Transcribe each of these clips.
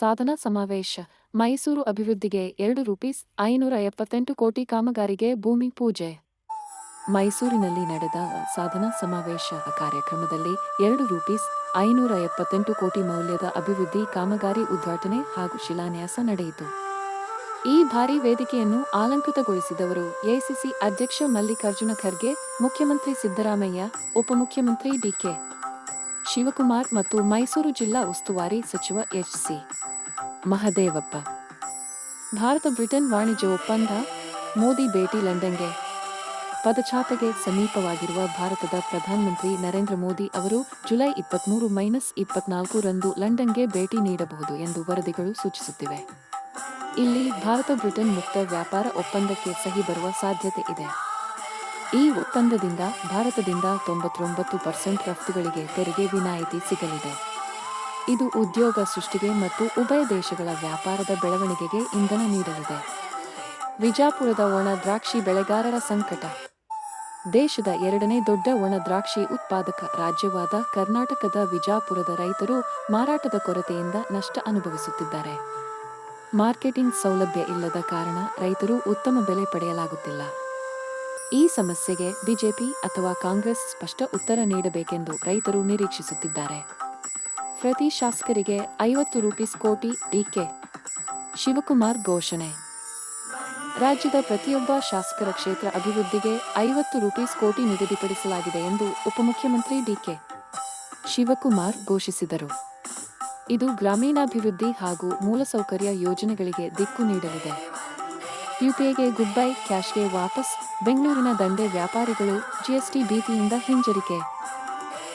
ಸಾಧನಾ ಸಮಾವೇಶ. ಮೈಸೂರು ಅಭಿವೃದ್ಧಿಗೆ ಎರಡು ರೂಪೀಸ್ ಐನೂರ ಎಪ್ಪತ್ತೆಂಟು ಕೋಟಿ ಕಾಮಗಾರಿಗೆ ಭೂಮಿ ಪೂಜೆ. ಮೈಸೂರಿನಲ್ಲಿ ನಡೆದ ಸಾಧನಾ ಸಮಾವೇಶ ಕಾರ್ಯಕ್ರಮದಲ್ಲಿ ಎರಡು ರೂಪೀಸ್ ಐನೂರ ಎಪ್ಪತ್ತೆಂಟು ಕೋಟಿ ಮೌಲ್ಯದ ಅಭಿವೃದ್ಧಿ ಕಾಮಗಾರಿ ಉದ್ಘಾಟನೆ ಹಾಗೂ ಶಿಲಾನ್ಯಾಸ ನಡೆಯಿತು. ಈ ಭಾರಿ ವೇದಿಕೆಯನ್ನು ಅಲಂಕೃತಗೊಳಿಸಿದವರು ಎಐಸಿಸಿ ಅಧ್ಯಕ್ಷ ಮಲ್ಲಿಕಾರ್ಜುನ ಖರ್ಗೆ, ಮುಖ್ಯಮಂತ್ರಿ ಸಿದ್ದರಾಮಯ್ಯ, ಉಪಮುಖ್ಯಮಂತ್ರಿ ಡಿಕೆ ಶಿವಕುಮಾರ್ ಮತ್ತು ಮೈಸೂರು ಜಿಲ್ಲಾ ಉಸ್ತುವಾರಿ ಸಚಿವ ಎಚ್ಸಿ. ಮಹದೇವಪ್ಪ. ಭಾರತ ಬ್ರಿಟನ್ ವಾಣಿಜ್ಯ ಒಪ್ಪಂದ, ಮೋದಿ ಭೇಟಿ ಲಂಡನ್ಗೆ. ಪದಚಾತೆಗೆ ಸಮೀಪವಾಗಿರುವ ಭಾರತದ ಪ್ರಧಾನಮಂತ್ರಿ ನರೇಂದ್ರ ಮೋದಿ ಅವರು ಜುಲೈ ಇಪ್ಪತ್ಮೂರು ಮೈನಸ್ ಇಪ್ಪತ್ನಾಲ್ಕು ರಂದು ಲಂಡನ್ಗೆ ಭೇಟಿ ನೀಡಬಹುದು ಎಂದು ವರದಿಗಳು ಸೂಚಿಸುತ್ತಿವೆ. ಇಲ್ಲಿ ಭಾರತ ಬ್ರಿಟನ್ ಮುಕ್ತ ವ್ಯಾಪಾರ ಒಪ್ಪಂದಕ್ಕೆ ಸಹಿ ಬರುವ ಸಾಧ್ಯತೆ ಇದೆ. ಈ ಒಪ್ಪಂದದಿಂದ ಭಾರತದಿಂದ ತೊಂಬತ್ತೊಂಬತ್ತು ಪರ್ಸೆಂಟ್ ರಫ್ತುಗಳಿಗೆ ತೆರಿಗೆ ವಿನಾಯಿತಿ ಸಿಗಲಿದೆ. ಇದು ಉದ್ಯೋಗ ಸೃಷ್ಟಿಗೆ ಮತ್ತು ಉಭಯ ದೇಶಗಳ ವ್ಯಾಪಾರದ ಬೆಳವಣಿಗೆಗೆ ಇಂಧನ ನೀಡಲಿದೆ. ವಿಜಾಪುರದ ಒಣ ದ್ರಾಕ್ಷಿ ಬೆಳೆಗಾರರ ಸಂಕಟ. ದೇಶದ ಎರಡನೇ ದೊಡ್ಡ ಒಣ ದ್ರಾಕ್ಷಿ ಉತ್ಪಾದಕ ರಾಜ್ಯವಾದ ಕರ್ನಾಟಕದ ವಿಜಾಪುರದ ರೈತರು ಮಾರಾಟದ ಕೊರತೆಯಿಂದ ನಷ್ಟ ಅನುಭವಿಸುತ್ತಿದ್ದಾರೆ. ಮಾರ್ಕೆಟಿಂಗ್ ಸೌಲಭ್ಯ ಇಲ್ಲದ ಕಾರಣ ರೈತರು ಉತ್ತಮ ಬೆಲೆ ಪಡೆಯಲಾಗುತ್ತಿಲ್ಲ. ಈ ಸಮಸ್ಯೆಗೆ ಬಿಜೆಪಿ ಅಥವಾ ಕಾಂಗ್ರೆಸ್ ಸ್ಪಷ್ಟ ಉತ್ತರ ನೀಡಬೇಕೆಂದು ರೈತರು ನಿರೀಕ್ಷಿಸುತ್ತಿದ್ದಾರೆ. ಪ್ರತಿ ಶಾಸಕರಿಗೆ ಐವತ್ತು ರೂಪೀಸ್ ಕೋಟಿ ಡಿಕೆ ಶಿವಕುಮಾರ್ ಘೋಷಣೆ. ರಾಜ್ಯದ ಪ್ರತಿಯೊಬ್ಬ ಶಾಸಕರ ಕ್ಷೇತ್ರ ಅಭಿವೃದ್ಧಿಗೆ ಐವತ್ತು ರೂಪೀಸ್ ಕೋಟಿ ನಿಗದಿಪಡಿಸಲಾಗಿದೆ ಎಂದು ಉಪಮುಖ್ಯಮಂತ್ರಿ ಡಿಕೆ ಶಿವಕುಮಾರ್ ಘೋಷಿಸಿದರು. ಇದು ಗ್ರಾಮೀಣಾಭಿವೃದ್ಧಿ ಹಾಗೂ ಮೂಲಸೌಕರ್ಯ ಯೋಜನೆಗಳಿಗೆ ದಿಕ್ಕು ನೀಡಲಿದೆ. ಯುಪಿಐಗೆ ಗುಡ್ ಬೈ ಕ್ಯಾಶ್ಗೆ ವಾಪಸ್, ಬೆಂಗಳೂರಿನ ದಂಡೆ ವ್ಯಾಪಾರಿಗಳು ಜಿಎಸ್ಟಿ ಭೀತಿಯಿಂದ ಹಿಂಜರಿಕೆ.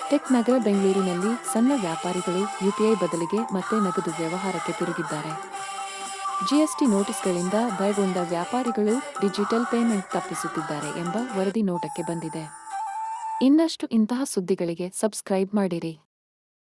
ಟೆಕ್ ನಗರ ಬೆಂಗಳೂರಿನಲ್ಲಿ ಸಣ್ಣ ವ್ಯಾಪಾರಿಗಳು ಯುಪಿಐ ಬದಲಿಗೆ ಮತ್ತೆ ನಗದು ವ್ಯವಹಾರಕ್ಕೆ ತಿರುಗಿದ್ದಾರೆ. ಜಿಎಸ್ಟಿ ನೋಟಿಸ್ಗಳಿಂದ ಭಯಗೊಂಡ ವ್ಯಾಪಾರಿಗಳು ಡಿಜಿಟಲ್ ಪೇಮೆಂಟ್ ತಪ್ಪಿಸುತ್ತಿದ್ದಾರೆ ಎಂಬ ವರದಿ ನೋಟಕ್ಕೆ ಬಂದಿದೆ. ಇನ್ನಷ್ಟು ಇಂತಹ ಸುದ್ದಿಗಳಿಗೆ ಸಬ್ಸ್ಕ್ರೈಬ್ ಮಾಡಿರಿ.